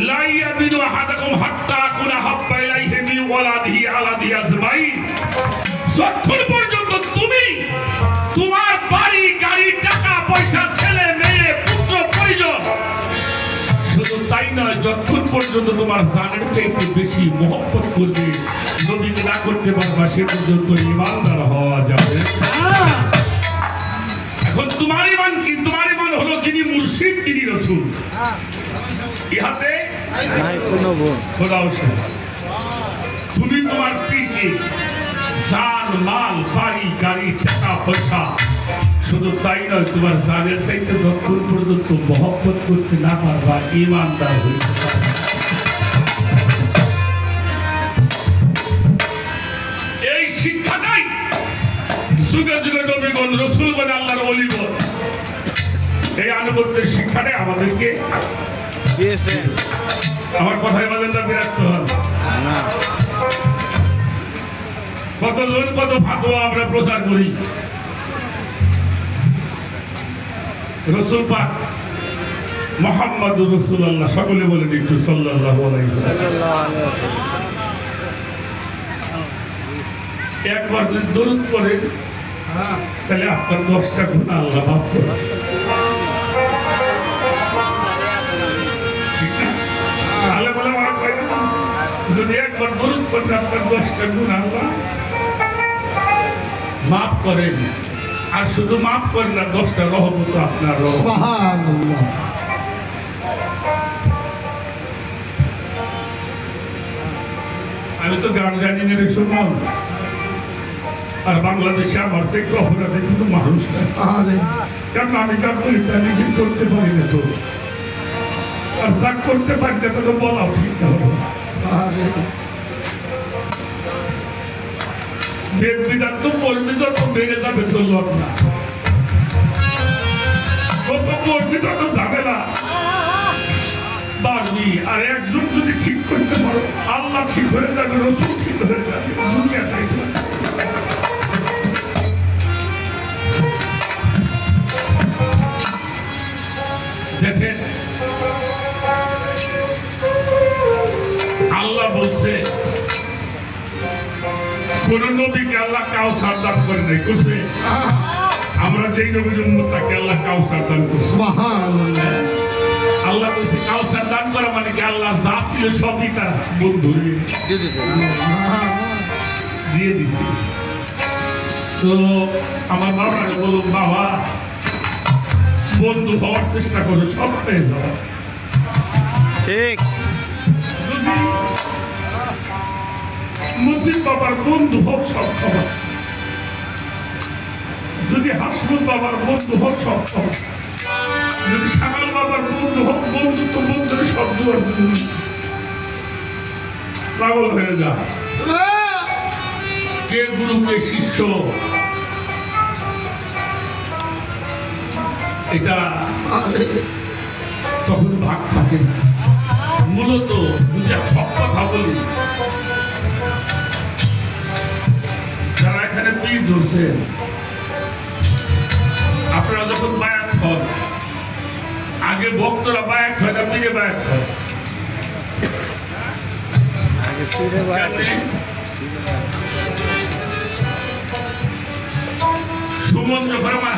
لا يؤمن أحدكم حتى أكون أحب إليه من ولده على أجمعين যতক্ষণ পর্যন্ত তুমি তোমার বাড়ি গাড়ি টাকা পয়সা ছেলে মেয়ে পুত্র পরিজন শুধু তাই নয় যতক্ষণ পর্যন্ত তোমার জানের চাইতে বেশি মহব্বত করবে নবীকে না করতে পারবা সে পর্যন্ত ইমানদার হওয়া যাবে এখন তোমার ইমান কি তোমার ইমান হলো যিনি মুর্শিদ তিনি রসুল খোদা হোসেন। তুমি তোমার পীরকে জান মাল বাড়ি গাড়ি টাকা পয়সা। শুধু তাই নয় তোমার জানের চাইতে যতক্ষণ পর্যন্ত মহব্বত করতে না পারবা ইমানদার হইতে। এই শিক্ষাটাই যুগে যুগে নবীগণ রসুলগণ আল্লাহর অলিগণ। এই আনুগত্যের শিক্ষাটাই আমাদেরকে আমার কথায় বলেন না বিরক্ত হন না। কতজন কত ফাতোয়া আমরা প্রচার করি। রসুল পাক মোহাম্মদ রসুল্লাহ সকলে বলেন একটু সাল্লাহ একবার যদি দরুদ করে তাহলে আপনার দশটা গুণ আল্লাহ মাফ করেন আপনার দশটা গুণ আল্লাহ। মাফ করেন। আর শুধু মাফ করেন না দশটা রহমত আপনার আমি তো গান জানি না রে আর বাংলাদেশে আমার সে অপরাধে কিন্তু মানুষ আরে। কারণ আমি করি নিজে করতে পারি না তো। আর যা করতে পারি না তোকে বলাও ঠিক না। বিধান তো পড়বি তত বেড়ে যাবে তো লোক না। যত পড়বি তত ঝামেলা। বাড়বি আর একজন যদি ঠিক করতে পারো, আল্লাহ ঠিক হয়ে যাবে, রসুল ঠিক হয়ে যাবে। দুনিয়া ঠিক কোন নবীকে আল্লাহ কাউ সাবধান করে নাই করছে আমরা যেই নবীর উন্মত তাকে আল্লাহ কাউ সাবধান করছে। আল্লাহ বলছে কাউ সাবধান করা মানে কি? আল্লাহ যা ছিল সবই তার বন্ধু দিয়ে দিছে। তো আমার বাবা বলুন বাবা বন্ধু হওয়ার চেষ্টা করো সব পেয়ে যাও ঠিক। মুসিদ বাবার বন্ধু হোক সব খবর যদি হাসমুদ বাবার বন্ধু হোক সব খবর যদি সামাল বাবার বন্ধু হোক, বন্ধু তো বন্ধুর দুয়ার পাগল হয়ে যা। কে গুরু শিষ্য? এটা তখন ভাগ থাকে মূলত দুটা সব কথা বলি। যারা এখানে পীর ধরছে। আপনারা যখন বায়াত হন আগে ভক্তরা বায়াত হয় না পীরে বায়াত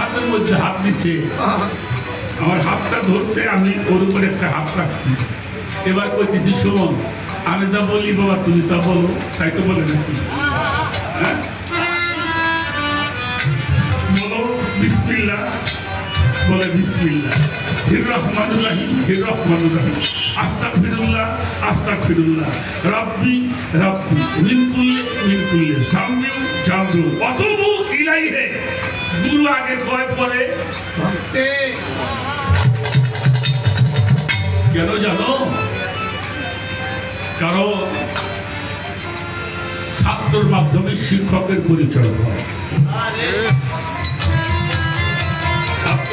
হাতের মধ্যে হাত দিচ্ছে। আমার হাতটা ধরছে, আমি ওর উপরে একটা হাত রাখছি। এবার কইতেছি সুমন আমি যা বলি বাবা, তুমি তা বলো। তাই তো বলে নাকি? হ্যাঁ? বিসমিল্লাহ। বলে বিসমিল্লাহ। হির হির রাব্বি রাব্বি অতবু ইলাইহে। গুরু আগে কয় পরে? ভক্তে কেন জানো? কারণ ছাত্রর মাধ্যমে শিক্ষকের পরিচয় হয়।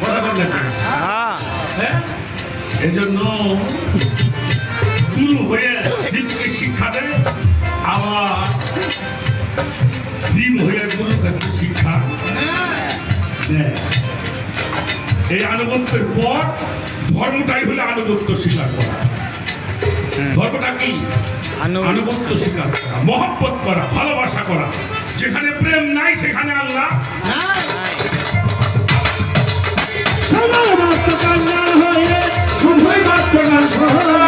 বললেন না? হ্যাঁ হ্যাঁ এই জন্য গুরু হয়ে? জীবকে শিক্ষা দেয় আবার জীব হয়ে গুরু কাছে শিক্ষা দেয় এই আনুগত্যের পর ধর্মটাই হলো আনুগত্য স্বীকার করা। ধর্মটা কি? আনু- আনুগত্য স্বীকার করা মহব্বত করা ভালোবাসা করা। যেখানে প্রেম নাই সেখানে আল্লাহ সবার মাত্র কান্না হয়ে শুধুই ভক্ত গান শোনা